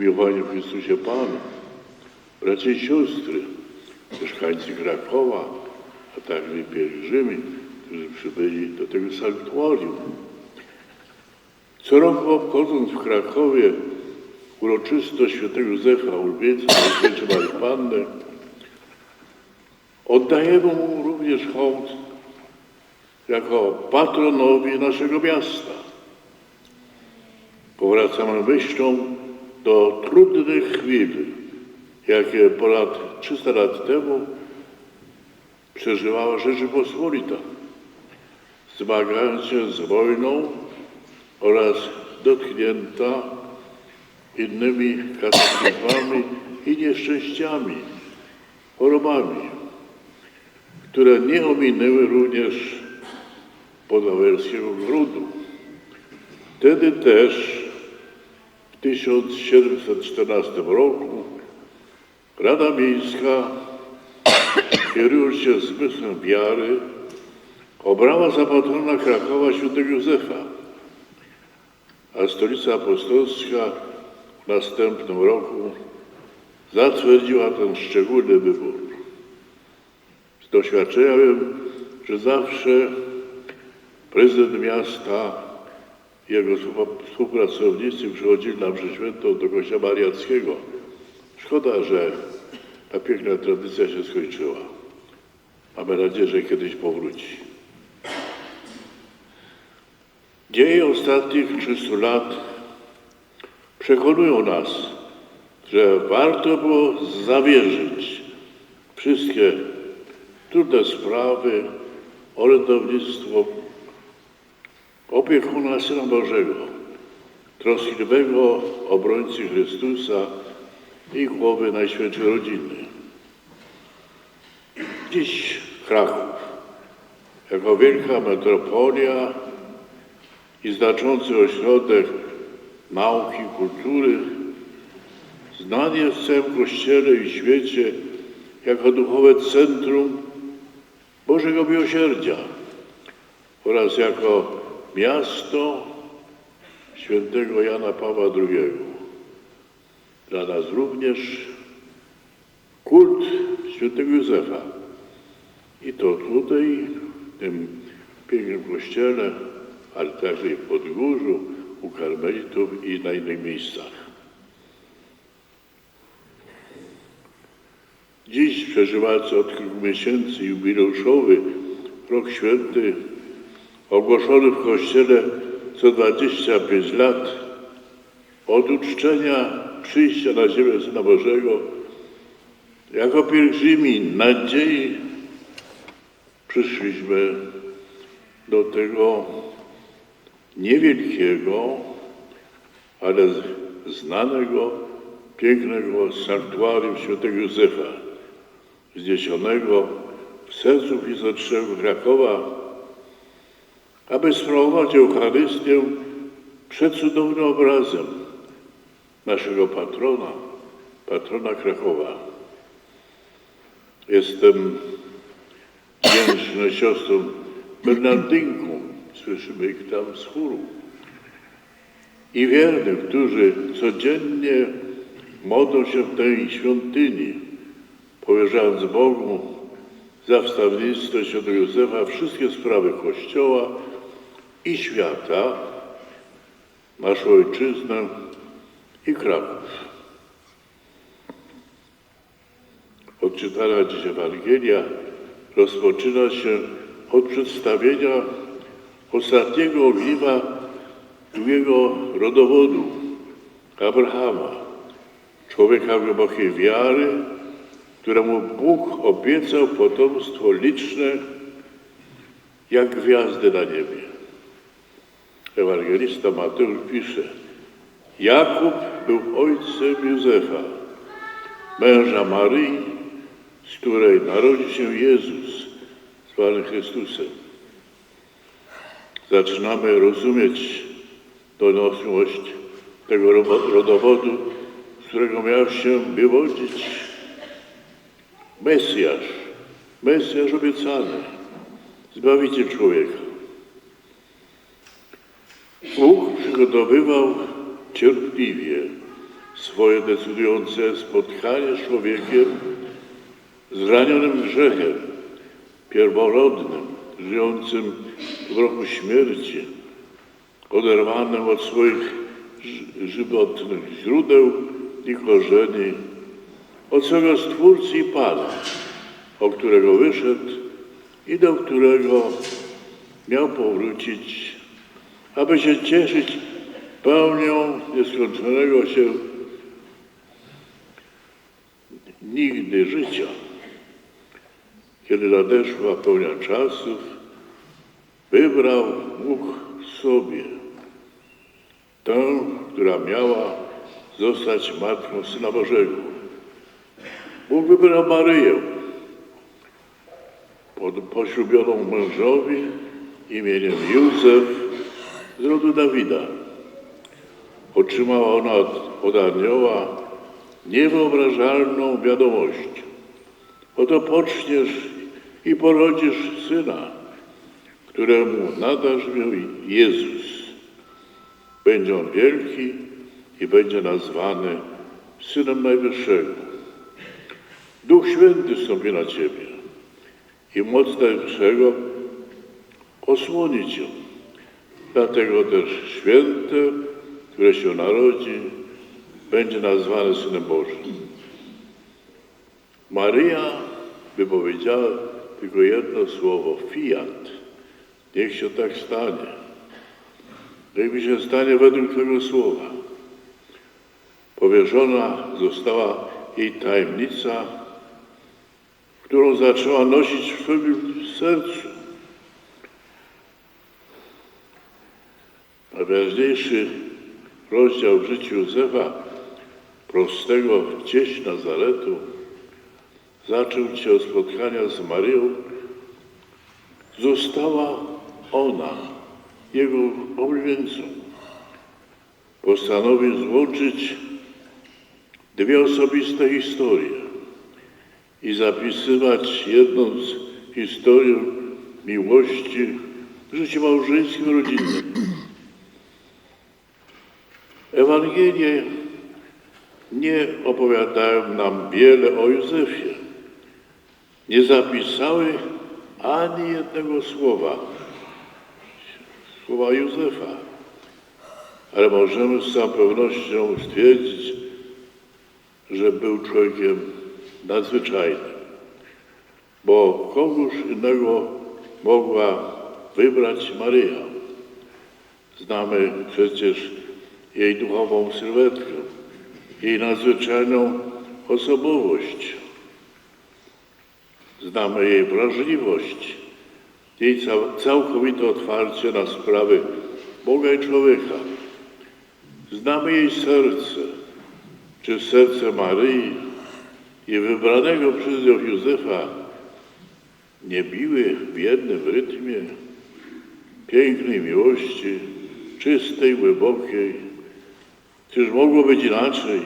Umiłowani w Chrystusie Panu, bracia i siostry, mieszkańcy Krakowa, a także pielgrzymi, którzy przybyli do tego sanktuarium. Co roku obchodząc w Krakowie uroczystość świętego Józefa Ulubieńca, Najświętszej Marii Panny, oddajemy mu również hołd jako patronowi naszego miasta. Powracamy myślą do trudnych chwil, jakie ponad 300 lat temu przeżywała Rzeczypospolita, zmagając się z wojną oraz dotknięta innymi kataklizmami i nieszczęściami, chorobami, które nie ominęły również podawelskiego grudu. Wtedy też w 1714 roku Rada Miejska, kierując się zmysłem wiary, obrała za patrona Krakowa świętego Józefa, a stolica apostolska w następnym roku zatwierdziła ten szczególny wybór. Z doświadczenia wiem, że zawsze prezydent miasta jego współpracownicy przychodzili na mszę świętą do kościoła mariackiego. Szkoda, że ta piękna tradycja się skończyła. Mamy nadzieję, że kiedyś powróci. Dzieje ostatnich 300 lat przekonują nas, że warto było zawierzyć wszystkie trudne sprawy, orędownictwo opiekuna Syna Bożego, troskliwego obrońcy Chrystusa i głowy Najświętszej Rodziny. Dziś Kraków, jako wielka metropolia i znaczący ośrodek nauki, kultury, znany jest w całym Kościele i świecie jako duchowe centrum Bożego Miłosierdzia oraz jako miasto świętego Jana Pawła II. Dla nas również kult świętego Józefa. I to tutaj, w tym pięknym kościele, ale także i w Podgórzu, u Karmelitów i na innych miejscach. Dziś przeżywając od kilku miesięcy jubileuszowy rok święty, ogłoszony w Kościele co 25 lat od uczczenia przyjścia na ziemię Syna Bożego, jako pielgrzymi nadziei przyszliśmy do tego niewielkiego, ale znanego, pięknego sanktuarium świętego Józefa, wzniesionego w sercu fizycznego Krakowa, aby sprawować Eucharystię przed cudownym obrazem naszego patrona, patrona Krakowa. Jestem wdzięczny siostrom Bernardynkom, słyszymy ich tam z chóru, i wiernym, którzy codziennie modlą się w tej świątyni, powierzając Bogu za wstawnictwo świętego Józefa wszystkie sprawy Kościoła i świata, naszą ojczyznę i Kraków. Odczytana dziś Ewangelia rozpoczyna się od przedstawienia ostatniego ogniwa długiego rodowodu Abrahama, człowieka głębokiej wiary, któremu Bóg obiecał potomstwo liczne jak gwiazdy na niebie. Ewangelista Mateusz pisze, Jakub był ojcem Józefa, męża Maryi, z której narodził się Jezus, zwany Chrystusem. Zaczynamy rozumieć donosłość tego rodowodu, z którego miał się wywodzić Mesjasz, Mesjasz obiecany, Zbawiciel człowieka. Bóg przygotowywał cierpliwie swoje decydujące spotkanie z człowiekiem zranionym grzechem, pierworodnym, żyjącym w roku śmierci, oderwanym od swoich ży- żywotnych źródeł i korzeni, od swego Stwórcy i Pana, o którego wyszedł i do którego miał powrócić, aby się cieszyć pełnią nieskończonego się nigdy życia. Kiedy nadeszła pełnia czasów, wybrał mógł sobie tę, która miała zostać Matką Syna Bożego. Bóg wybrał Maryję, pod, poślubioną mężowi imieniem Józef z rodu Dawida. Otrzymała ona od, od anioła niewyobrażalną wiadomość. Oto poczniesz i porodzisz syna, któremu nadasz imię Jezus. Będzie on wielki i będzie nazwany Synem Najwyższego. Duch Święty stąpi na Ciebie i moc Najwyższego osłoni Cię. Dlatego też święte, które się narodzi, będzie nazwane Synem Bożym. Maryja wypowiedziała tylko jedno słowo, fiat. Niech się tak stanie. Niech mi się stanie według tego słowa. Powierzona została jej tajemnica, którą zaczęła nosić w swoim sercu. Najważniejszy rozdział w życiu Józefa, prostego gdzieś Nazaretu, zaczął się od spotkania z Maryją. Została ona jego oblubieńcą. Postanowił złączyć dwie osobiste historie i zapisywać jedną z historii miłości w życiu małżeńskim rodzinnym. Ewangelie nie opowiadają nam wiele o Józefie. Nie zapisały ani jednego słowa, słowa Józefa. Ale możemy z całą pewnością stwierdzić, że był człowiekiem nadzwyczajnym, bo kogoś innego mogła wybrać Maryja. Znamy przecież jej duchową sylwetkę, jej nadzwyczajną osobowość. Znamy jej wrażliwość, jej cał, całkowite otwarcie na sprawy Boga i człowieka. Znamy jej serce, czy serce Maryi i wybranego przez nią Józefa nie biły w jednym rytmie pięknej miłości, czystej, głębokiej. 就是我我被既然吃